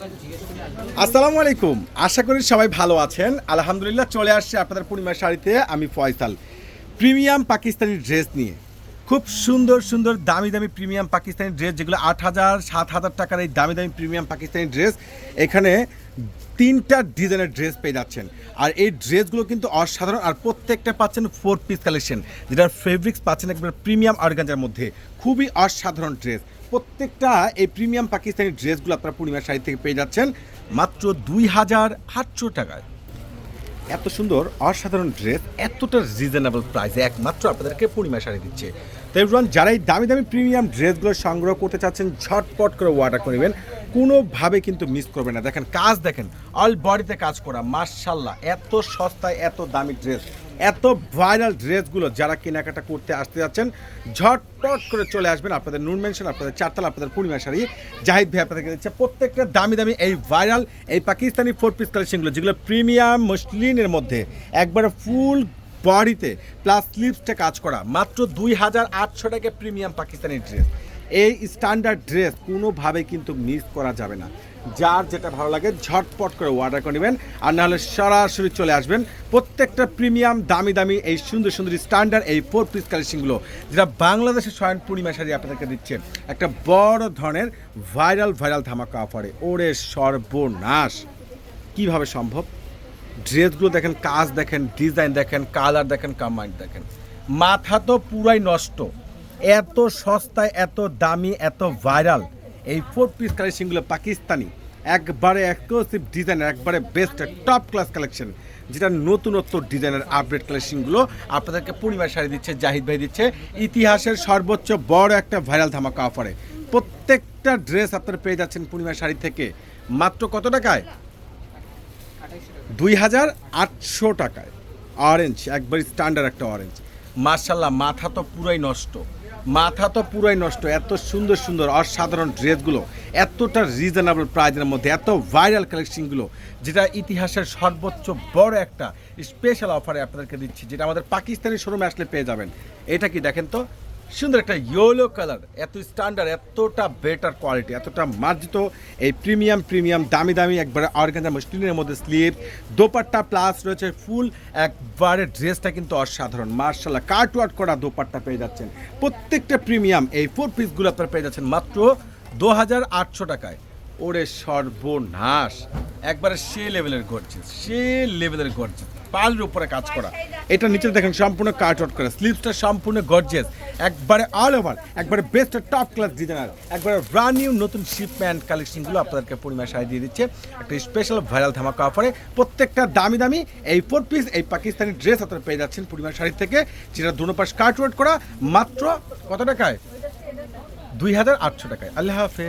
আসসালামু আলাইকুম। আশা করি সবাই ভালো আছেন। আলহামদুলিল্লাহ চলে আসছে আপনাদের পূর্ণিমা শাড়িতে আমি ফয়সাল। প্রিমিয়াম পাকিস্তানি ড্রেস নিয়ে। খুব সুন্দর সুন্দর দামি দামি প্রিমিয়াম পাকিস্তানি ড্রেস, যেগুলো আট হাজার, সাত হাজার টাকার এই দামি দামি প্রিমিয়াম পাকিস্তানি ড্রেস, এখানে তিনটা ডিজাইনের ড্রেস পেয়ে যাচ্ছেন। আর এই ড্রেসগুলো কিন্তু অসাধারণ, আর প্রত্যেকটা পাচ্ছেন ফোর পিস কালেকশন যেটার ফেব্রিক্স পাচ্ছেন একবার প্রিমিয়াম অর্গানজার মধ্যে। খুবই অসাধারণ ড্রেস। প্রত্যেকটা এই প্রিমিয়াম পাকিস্তানি ড্রেসগুলো আপনারা পূর্ণিমা শাড়ি থেকে পেয়ে যাচ্ছেন মাত্র দুই হাজার আটশো টাকায়। এত সুন্দর, অসাধারণ ড্রেস, এতটা রিজনেবল প্রাইসে একমাত্র আপনাদেরকে পূর্ণিমা শাড়ি দিচ্ছে। তো এভরিওয়ান যারা এই দামি দামি প্রিমিয়াম ড্রেসগুলো সংগ্রহ করতে চাচ্ছেন, ঝটপট করে অর্ডার করে নেবেন। কোনোভাবে কিন্তু মিস করবেন না। দেখেন, কাজ দেখেন অল বডিতে কাজ করা মার্শাল্লাহ এত সস্তায় এত দামি ড্রেস এত ভাইরাল ড্রেসগুলো যারা কেনাকাটা করতে আসতে যাচ্ছেন, ঝটপট করে চলে আসবেন আপনাদের নুন মেনশন আপনাদের চারতলা, আপনাদের পূর্ণিমা শাড়ি। জাহিদ ভাই আপনাদেরকে দিচ্ছে প্রত্যেকটা দামি দামি এই ভাইরাল এই পাকিস্তানি ফোর পিস কালেকশনগুলো যেগুলো প্রিমিয়াম মসলিনের মধ্যে, একবারে ফুল বডিতে প্লাস স্লিপসটা কাজ করা। মাত্র দুই হাজার আটশো টাকা প্রিমিয়াম পাকিস্তানি ড্রেস এই স্ট্যান্ডার্ড ড্রেস কোনোভাবে কিন্তু মিস করা যাবে না। যার যেটা ভালো লাগে, ঝটপট করে অর্ডার করে নেবেন। আর নাহলে সরাসরি চলে আসবেন প্রত্যেকটা প্রিমিয়াম দামি দামি এই সুন্দর সুন্দর স্ট্যান্ডার্ড এই ফোর পিস কালেকশনগুলো যেটা বাংলাদেশের স্বয়ং পূর্ণিমা শাড়ি আপনাদেরকে দিচ্ছে। একটা বড় ধরনের ভাইরাল ভাইরাল ধামাকা অফারে ওরে সর্বনাশ! কীভাবে সম্ভব? ড্রেসগুলো দেখেন, কাজ দেখেন ডিজাইন দেখেন কালার দেখেন কামাইন দেখেন। মাথা তো পুরাই নষ্ট। এত সস্তায়, এত দামি, এত ভাইরাল এই ফোর পিস কালেকশনগুলো পাকিস্তানি। একবারে এক্সক্লুসিভ ডিজাইনের একবারে বেস্ট টপ ক্লাস কালেকশন যেটা নতুনত্ব ডিজাইনের আপডেট কালেকশনগুলো আপনাদেরকে পূর্ণিমা শাড়ি দিচ্ছে, জাহিদ ভাই দিচ্ছে। ইতিহাসের সর্বোচ্চ বড় একটা ভাইরাল ধামাকা অফারে প্রত্যেকটা ড্রেস আপনারা পেয়ে যাচ্ছেন পূর্ণিমা শাড়ি থেকে। মাত্র কত টাকায়? দুই হাজার আটশো টাকায় অরেঞ্জ একবার স্ট্যান্ডার্ড একটা অরেঞ্জ মার্শাল্লাহ মাথা তো পুরাই নষ্ট। মাথা তো পুরাই নষ্ট, এত সুন্দর সুন্দর অসাধারণ ড্রেসগুলো, এতটা রিজনেবল প্রাইজের মধ্যে, এত ভাইরাল কালেকশনগুলো যেটা ইতিহাসের সর্বোচ্চ বড় একটা স্পেশাল অফারে আপনাদেরকে দিচ্ছি, যেটা আমাদের পাকিস্তানি শোরুমে আসলে পেয়ে যাবেন। এটা কি দেখেন তো? সুন্দর একটা ইয়েলো কালার এত স্ট্যান্ডার্ড এতটা বেটার কোয়ালিটি এতটা মার্জিত। এই প্রিমিয়াম প্রিমিয়াম দামি দামি, একবারে অর্গানজা মুসলিনের মধ্যে স্লিপ দোপাট্টা প্লাস রয়েছে ফুল একবারে ড্রেসটা কিন্তু অসাধারণ। মার্শাল্লাহ কাট ওয়াট করা দোপাট্টা পেয়ে যাচ্ছেন। প্রত্যেকটা প্রিমিয়াম এই ফোর পিসগুলো আপনারা পেয়ে যাচ্ছেন মাত্র দু হাজার আটশো টাকায়। ওরে সর্বনাশ, একবারে সে লেভেলের গর্জেস সে লেভেলের গর্জেস পালের উপরে কাজ করা। এটা নিচে দেখেন সম্পূর্ণ কাট আউট করা স্লিপসটা সম্পূর্ণ গর্জেস একবারে অল ওভার একবারে বেস্ট টপ ক্লাস ডিজাইনার একবারে ব্রান্ড নিউ নতুন শিপম্যান্ট কালেকশনগুলো আপনাদেরকে পরিমাণ সাহায্য দিয়ে দিচ্ছে। একটা স্পেশাল ভাইরাল ধামাকা অফারে প্রত্যেকটা দামি দামি এই ফোর পিস এই পাকিস্তানি ড্রেস আপনারা পেয়ে যাচ্ছেন পরিমাণ শাড়ি থেকে, যেটা দুনো পাশ আউট করা, মাত্র কত টাকায়? দুই হাজার আটশো টাকায়। আল্লাহ হাফেজ।